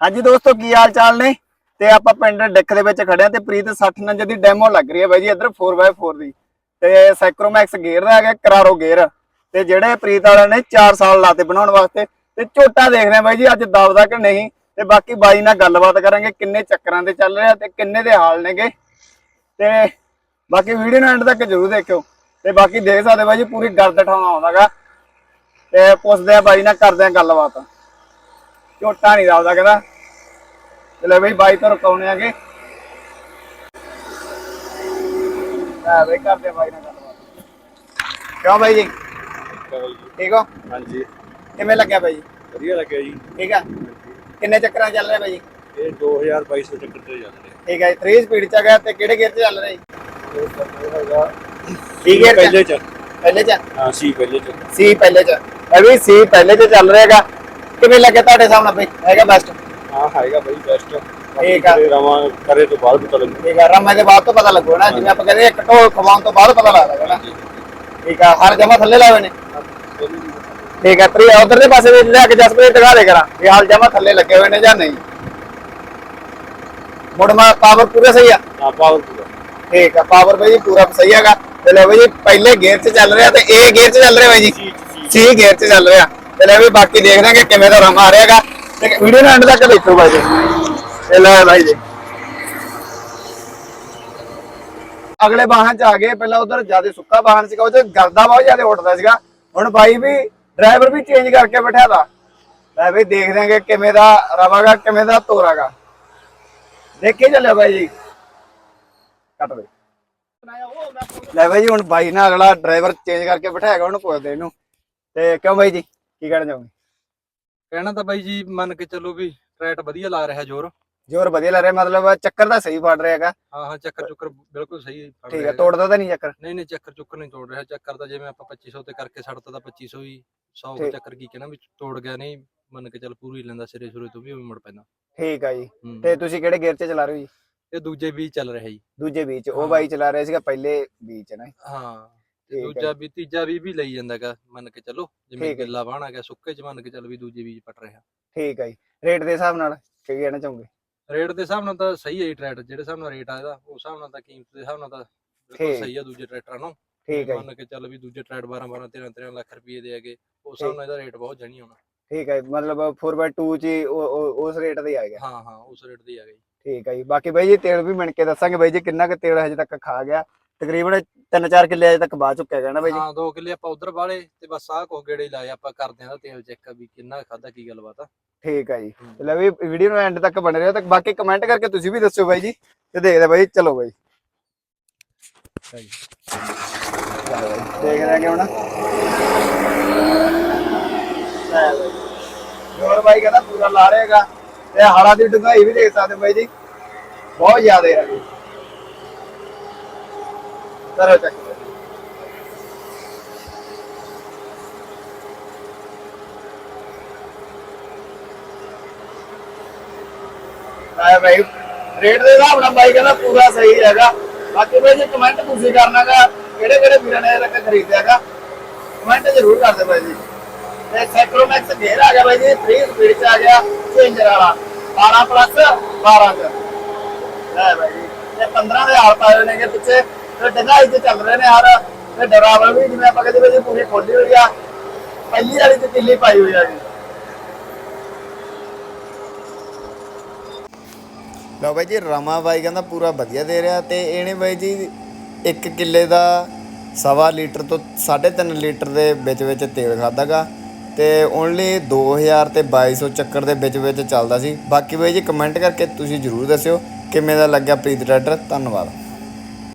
ਹਾਂਜੀ ਦੋਸਤੋ, ਕੀ ਹਾਲ ਚਾਲ ਨੇ? ਤੇ ਆਪਾਂ ਪਿੰਡ ਡਿੱਖ ਦੇ ਵਿੱਚ ਖੜੇ ਆ ਤੇ ਪ੍ਰੀਤ 60 ਨੰਜ ਦੀ ਡੈਮੋ ਲੱਗ ਰਹੀ ਹੈ ਬਾਈ ਜੀ, ਇੱਧਰ 4x4 ਦੀ। ਤੇ ਸੈਕਰੋਮੈਕਸ ਗੇਅਰ ਦਾ ਹੈਗਾ ਕਰਾਰੋ ਗੇਅਰ ਤੇ ਜਿਹੜੇ ਪ੍ਰੀਤ ਵਾਲਿਆਂ ਨੇ 4 ਸਾਲ ਲਾਤੇ ਬਣਾਉਣ ਵਾਸਤੇ, ਤੇ ਝੋਟਾ ਦੇਖ ਰਹੇ ਬਾਈ ਜੀ, ਅੱਜ ਦਬਦਾ ਕਿ ਨਹੀਂ? ਤੇ ਬਾਕੀ ਬਾਈ ਨਾਲ ਗੱਲਬਾਤ ਕਰਾਂਗੇ, ਕਿੰਨੇ ਚੱਕਰਾਂ ਤੇ ਚੱਲ ਰਿਹਾ ਤੇ ਕਿੰਨੇ ਦੇ ਹਾਲ ਨੇਗੇ। ਤੇ ਬਾਕੀ ਵੀਡੀਓ ਨੂੰ ਐਂਡ ਤੱਕ ਜ਼ਰੂਰ ਦੇਖਿਓ। ਤੇ ਬਾਕੀ ਦੇਖ ਸਕਦੇ ਬਾਈ ਜੀ, ਪੂਰੀ ਗਰਦ ਠਾਉਣਾ ਆਉਂਦਾਗਾ। ਤੇ ਪੁੱਛਦੇ ਆ ਬਾਈ ਨਾਲ, ਕਰਦੇ ਆ ਗੱਲਬਾਤ। ਝੋਟਾ ਨਹੀਂ ਦਬਦਾ ਕਹਿੰਦਾ। ਚਲੋ ਬਈ ਬਾਈ ਤੋਂ ਰਕਾਉਣੇ ਆਗੇ ਆ ਬਈ ਕਰਦੇ ਬਾਈ ਨਾਲ ਗੱਲਬਾਤ। ਕਿਉਂ ਬਾਈ ਜੀ? ਠੀਕ ਹੋ? ਹਾਂਜੀ। ਕਿਵੇਂ ਲੱਗਿਆ ਬਾਈ ਜੀ? ਵਧੀਆ ਲੱਗਿਆ ਜੀ। ਠੀਕ ਆ? ਕਿੰਨੇ ਚੱਕਰਾਂ ਚੱਲ ਰਿਹਾ ਬਾਈ ਜੀ? ਇਹ 2200 ਚੱਕਰ ਤੇ ਚੱਲ ਰਿਹਾ। ਠੀਕ ਹੈ 3 ਸਪੀਡ ਚ ਗਿਆ ਤੇ ਕਿਹੜੇ ਗੇਅਰ 'ਚ ਚੱਲ ਰਿਹਾ ਜੀ? ਠੀਕ ਹੈ ਪਹਿਲੇ ਚ। ਪਹਿਲੇ 'ਚ ਹਾਂ ਸੀ ਪਹਿਲੇ ਚ। ਸੀ ਪਹਿਲੇ 'ਚ। ਵੀ ਸੀ ਪਹਿਲੇ 'ਚ ਚੱਲ ਰਿਹਾ ਹੈਗਾ। ਕਿਵੇਂ ਲੱਗਿਆ ਤੁਹਾਡੇ ਨਾਲ ਬਈ? ਹੈਗਾ ਬੈਸਟ ਹਾਂ ਹੈਗਾ ਬਈ ਬੈਸਟ ਠੀਕ ਆ। ਰਵਾਂ ਕਰੇ ਤੋਂ ਬਾਅਦ ਪਤਾ ਲੱਗੂ। ਠੀਕ ਆ ਰਮੇ ਦੇ ਬਾਅਦ ਤੋਂ ਪਤਾ ਲੱਗੂ ਨਾ ਜਿਵੇਂ ਆਪਾਂ ਕਹਿੰਦੇ ਇੱਕ ਢੋਲ ਖਵਾਉਣ ਤੋਂ ਬਾਅਦ ਪਤਾ ਲੱਗਦਾ ਹੈ ਨਾ ਠੀਕ ਆ ਹਰ ਜਮਾ ਥੱਲੇ ਲਾਵੇ ਨੇ। ਠੀਕ ਆ ਤਰੀ ਉਧਰ ਦੇ ਪਾਸੇ ਵੀ ਲਿਆ ਕੇ ਜਸਪ੍ਰੀਤ ਦਿਖਾ ਦੇ ਕਰਾਂ ਵੀ ਹਾਲ ਜਮਾ ਥੱਲੇ ਲੱਗੇ ਹੋਏ ਨੇ ਜਾਂ ਨਹੀਂ। ਮੁੜ ਮਾ ਪਾਵਰ ਪੂਰਾ ਸਹੀ ਆ? ਹਾਂ ਪਾਵਰ ਪੂਰਾ। ਠੀਕ ਆ ਪਾਵਰ ਬਈ ਪੂਰਾ ਸਹੀ ਹੈਗਾ। ਤੇ ਲੈ ਬਈ ਜੀ ਪਹਿਲੇ ਗੇਅਰ 'ਚ ਚੱਲ ਰਿਹਾ ਤੇ ਇਹ ਗੇਅਰ 'ਚ ਚੱਲ ਰਿਹਾ ਬਾਈ ਜੀ। ਸੀ ਗੇਅਰ 'ਚ ਚੱਲ ਰਿਹਾ। ਤੇ ਲੈ ਵੀ ਬਾਕੀ ਦੇਖਦੇ ਹਾਂ ਕਿ ਕਿਵੇਂ ਦਾ ਰਮਾ ਆ ਰਿਹਾਗਾ ਤੇ ਵੀਡੀਓ ਨੂੰ ਐਂਡ ਤੱਕ ਦੇਖੋ ਬਾਈ ਜੀ। ਤੇ ਲੈ ਬਾਈ ਜੀ। ਅਗਲੇ ਵਾਹਨ 'ਚ ਆ ਗਏ। ਪਹਿਲਾਂ ਉਧਰ ਜ਼ਿਆਦਾ ਸੁੱਕਾ ਵਾਹਨ ਸੀਗਾ, ਉਹ 'ਚ ਗਰਦਾ ਬਹੁਤ ਜ਼ਿਆਦਾ ਉੱਠਦਾ ਸੀਗਾ। ਹੁਣ ਬਾਈ ਵੀ ਡਰਾਈਵਰ ਵੀ ਚੇਂਜ ਕਰਕੇ ਬਿਠਾ ਦਾ ਲੈ ਵੀ ਦੇਖਦੇ ਹਾਂ ਕਿਵੇਂ ਦਾ ਰਵਾਗਾ, ਕਿਵੇਂ ਦਾ ਤੋਰਾਗਾ। ਦੇਖੇ ਚੱਲਿਓ ਬਾਈ ਜੀ। ਕੱਟ ਦੇ। ਲੈ ਬਾਈ ਜੀ, ਹੁਣ ਬਾਈ ਨਾਲ ਅਗਲਾ ਡਰਾਈਵਰ ਚੇਂਜ ਕਰਕੇ ਬਿਠਾਏਗਾ, ਉਹਨੂੰ ਪੁੱਛਦੇ ਇਹਨੂੰ। ਤੇ ਕਿਉਂ ਬਾਈ ਜੀ? ਕੀ ਕਹਿਣਾ ਚਾਹੋਗੇ? ਕਹਿਣਾ ਤਾਂ ਬਾਈ ਜੀ ਮੰਨ ਕੇ ਚੱਲੋ ਵੀ ਟਰੈਟ ਵਧੀਆ ਲਾ ਰਿਹਾ ਜ਼ੋਰ। ਜੋਰ ਵਧੀਆ ਲੱਗ ਰਿਹਾ ਮਤਲਬ ਚੱਕਰ ਤਾਂ ਸਹੀ ਫੜ ਰਿਹਾ ਹੈਗਾ। ਹਾਂ ਹਾਂ ਚੱਕਰ ਚੁੱਕਰ ਬਿਲਕੁਲ ਸਹੀ ਫੜ ਠੀਕ ਰਿਹਾ ਹੈ ਹੈਗਾ। ਤੋੜਦਾ ਤਾਂ ਨਹੀਂ ਚੱਕਰ? ਨਹੀਂ ਨਹੀਂ ਚੱਕਰ ਚੁੱਕਰ ਨਹੀਂ ਤੋੜ ਰਿਹਾ। ਚੱਕਰ ਤਾਂ ਜਿਵੇਂ ਆਪਾਂ 2500 ਤੇ ਕਰਕੇ ਛੱਡਤਾ ਤਾਂ 2500 ਹੀ 100 ਠੀਕ। ਚੱਕਰ ਕੀ ਕਹਿਣਾ ਵੀ ਤੋੜ ਗਿਆ ਨਹੀਂ ਮੰਨ ਕੇ ਚੱਲ ਪੂਰੀ ਲੈਂਦਾ ਸਿਰੇ ਸੁਰੇ ਤੋਂ ਵੀ ਉਹ ਮੁੜ ਪੈਂਦਾ। ਠੀਕ ਆ ਜੀ। ਹੂੰ। ਤੇ ਤੁਸੀਂ ਕਿਹੜੇ ਗੇਅਰ 'ਚ ਚਲਾ ਰਹੇ ਹੋ ਜੀ? ਇਹ ਦੂਜੇ ਵੀ ਚੱਲ ਰਿਹਾ ਜੀ। ਦੂਜੇ ਬੀਚ ਉਹ ਹਾਂ। ਬਾਈ ਚਲਾ ਰਿਹਾ ਸੀਗਾ ਪਹਿਲੇ ਬੀਚ ਨਾ ਹਾਂ। ਤੇ ਦੂਜਾ ਵੀ ਤੀਜਾ ਵੀ ਵੀ ਲਈ ਜਾਂਦਾਗਾ ਮੰਨ ਕੇ ਚੱਲੋ ਜਿਵੇਂ ਠੀਕ ਹੈ। ਗਿੱਲਾ ਬਾਣ ਆ ਗਿਆ ਸੁੱਕੇ ਚ ਮੰਨ ਕੇ ਚੱਲ ਵੀ ਦੂਜੇ ਵੀ ਪਟ ਰਿਹਾ ਠੀਕ ਆ ਜੀ। ਰੇਟ ਦੇ ਹਿਸਾਬ ਨਾਲ ਕੀ ਕਹਿਣਾ ਚਾਹੋਗੇ? ਰੇਟ ਦੇ ਹਿਸਾਬ ਨਾਲ ਤਾਂ ਸਹੀ ਹੈ ਜੀ ਟਰੈਟ ਜਿਹੜੇ ਹਿਸਾਬ ਨਾਲ ਰੇਟ ਆ ਇਹਦਾ ਉਸ ਹਿਸਾਬ ਨਾਲ ਤਾਂ ਕੀਮਤ ਦੇ ਹਿਸਾਬ ਨਾਲ ਤਾਂ ਬਿਲਕੁਲ ਠੀਕ। ਸਹੀ ਆ ਦੂਜੇ ਟਰੈਕਟਰਾਂ ਨੂੰ। ਠੀਕ ਆ ਜੀ। ਮੰਨ ਕੇ ਚੱਲ ਵੀ ਦੂਜੇ ਟਰੈਕਟ 12 12 13 13 ਲੱਖ ਰੁਪਏ ਦੇ ਹੈਗੇ ਉਸ ਹਿਸਾਬ ਨਾਲ ਇਹਦਾ ਰੇਟ ਬਹੁਤ ਜਣੀ ਹੋਣਾ। ਠੀਕ ਹੈ ਜੀ, ਮਤਲਬ 4x2 ਚ ਹੀ ਉਹ- ਉਹ- ਉਸ ਰੇਟ ਤੇ ਹੀ ਆ ਗਿਆ। ਹਾਂ ਹਾਂ ਉਸ ਰੇਟ ਦੀ ਹੈਗਾ ਜੀ। ਠੀਕ ਹੈ ਜੀ। ਬਾਕੀ ਬਾਈ ਜੀ ਤੇਲ ਵੀ ਮਿਣ ਕੇ ਦੱਸਾਂਗੇ ਬਾਈ ਜੀ ਕਿੰਨਾ ਕੁ ਤੇਲ ਹਜੇ ਤੱਕ ਖਾ ਗਿਆ। ਤਕਰੀਬਨ 3-4 ਕਿੱਲੇ ਹਜੇ ਤੱਕ ਬਾਅਦ ਚੁੱਕਿਆ ਗਿਆ ਨਾ ਬਾਈ ਜੀ। ਹਾਂ ਦੋ ਕਿੱਲੇ ਆਪਾਂ ਉਧਰ ਵਾਲੇ ਤੇ ਬਸ ਆਹ ਕੋ ਗੇੜੇ ਲਾਏ ਆਪਾਂ ਕਰਦੇ ਆਂ ਦਾ ਤੇਲ ਚੈੱਕ ਵੀ ਕਿੰਨਾ ਖਾਦਾ ਕੀ ਗੱਲਬਾਤ ਆ। ਠੀਕ ਹੈ ਜੀ। ਲੈ ਵੀ ਵੀਡੀਓ ਨੂੰ ਐਂਡ ਤੱਕ ਬਣੇ ਰਹੋ ਤੇ ਬਾਕੀ ਕਮੈਂਟ ਕਰਕੇ ਤੁਸੀਂ ਵੀ ਦੱਸਿਓ ਬਾਈ ਜੀ ਤੇ ਦੇਖਦੇ ਬਾਈ ਚਲੋ ਬਾਈ। ਚਲੋ ਬਾਈ, ਦੇਖਦੇ ਆ ਕਿ ਹੁਣ ਬਾਈ। ਹੋਰ ਬਾਈ ਕਹਿੰਦਾ ਪੂਰਾ ਲਾ ਰਹੇਗਾ ਤੇ ਹਾਲਾ ਦੀ ਡੁੰਗਾਈ ਵੀ ਦੇਖ ਸਕਦੇ ਬਾਈ ਜੀ। ਬਹੁਤ ਜ਼ਿਆਦਾ ਹੈ। ਕਰੋ ਚੱਕ ਆ ਬਾਈ ਰੇਟ ਦੇ ਹਿਸਾਬ ਨਾਲ ਬਾਈ ਕਹਿੰਦਾ ਪੂਰਾ ਸਹੀ ਹੈਗਾ। ਬਾਕੀ ਬਾਈ ਜੀ ਕਮੈਂਟ ਤੁਸੀਂ ਕਰਨਾਗਾ, ਕਿਹੜੇ ਕਿਹੜੇ ਵੀਰਾਂ ਨੇ ਰੱਖ ਖਰੀਦਿਆਗਾ ਕਮੈਂਟ ਜ਼ਰੂਰ ਕਰ ਦਿਓ ਬਾਈ ਜੀ। ਤੇ ਸੈਕਰੋਮੈਕਸ ਗੇਅਰ ਆ ਗਿਆ ਬਾਈ ਜੀ 3 ਸਪੀਡ ਚ ਆ ਗਿਆ ਚੇਂਜਰ ਵਾਲਾ 12 ਪਲੱਸ 12 ਚ। ਲੈ ਬਾਈ ਜੀ ਤੇ 15 ਦੇ ਹਾਲ ਪਾਏ ਹੋਏ ਨੇਗੇ ਪਿੱਛੇ। ਡੰਗਾਈ ਤੇ ਚੱਲ ਰਹੇ ਨੇ ਯਾਰ ਤੇ ਡਰਾਵਲ ਵੀ ਜਿਵੇਂ ਆਪਾਂ ਕਹਿੰਦੇ ਬਾਈ ਜੀ ਪੂਰੀ ਖੋਲੀ ਹੋਈ ਆ। ਪਹਿਲੀ ਵਾਲੀ ਤੇ ਕਿੱਲੀ ਪਾਈ ਹੋਈ ਆ ਜੀ। ਲਓ ਬਾਈ ਜੀ, ਰਮਾ ਬਾਈ ਕਹਿੰਦਾ ਪੂਰਾ ਵਧੀਆ ਦੇ ਰਿਹਾ ਤੇ ਇਹਨੇ ਬਾਈ ਜੀ 1 ਕਿੱਲੇ ਦਾ ਸਵਾ ਲੀਟਰ ਤੋਂ 3.5 ਲੀਟਰ ਦੇ ਵਿੱਚ ਵਿੱਚ ਤੇਲ ਖਾਦਾਗਾ ਤੇ ਓਨਲੀ 2000 ਤੇ 2200 ਚੱਕਰ ਦੇ ਵਿੱਚ ਵਿੱਚ ਚੱਲਦਾ ਸੀ। ਬਾਕੀ ਬਾਈ ਜੀ ਕਮੈਂਟ ਕਰਕੇ ਤੁਸੀਂ ਜਰੂਰ ਦੱਸਿਓ ਕਿਵੇਂ ਦਾ ਲੱਗਿਆ ਪ੍ਰੀਤ ਟਰੈਕਟਰ। ਧੰਨਵਾਦ।